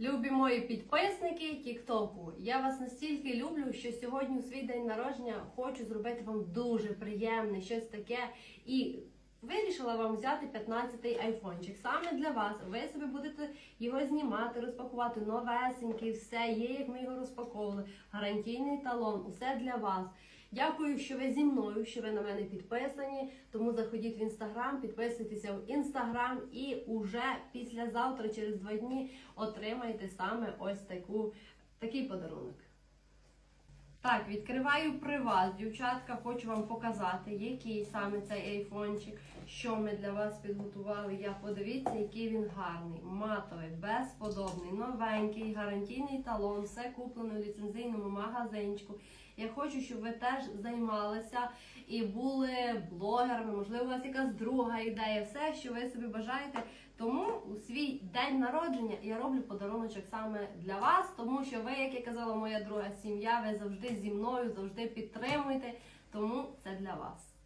Любі мої підписники Тіктоку, я вас настільки люблю, що сьогодні у свій день народження хочу зробити вам дуже приємне щось таке і. Вирішила вам взяти 15-й айфончик саме для вас. Ви собі будете його знімати, розпакувати новесенький, все є, як ми його розпаковували. Гарантійний талон, усе для вас. Дякую, що ви зі мною, що ви на мене підписані. Тому заходіть в інстаграм, підписуйтеся в інстаграм і уже післязавтра, через два дні, отримаєте саме ось таку, такий подарунок. Так, відкриваю при вас, дівчатка. Хочу вам показати, який саме цей айфончик, що ми для вас підготували. Я подивіться, який він гарний, матовий, безподобний, новенький, гарантійний талон, все куплено в ліцензійному магазинчику. Я хочу, щоб ви теж займалися і були блогерами. Можливо, у вас якась друга ідея, все, що ви собі бажаєте. Тому у свій день народження я роблю подаруночок саме для вас, тому що ви, як я казала, моя друга сім'я, ви завжди зі мною, завжди підтримуєте. Тому це для вас.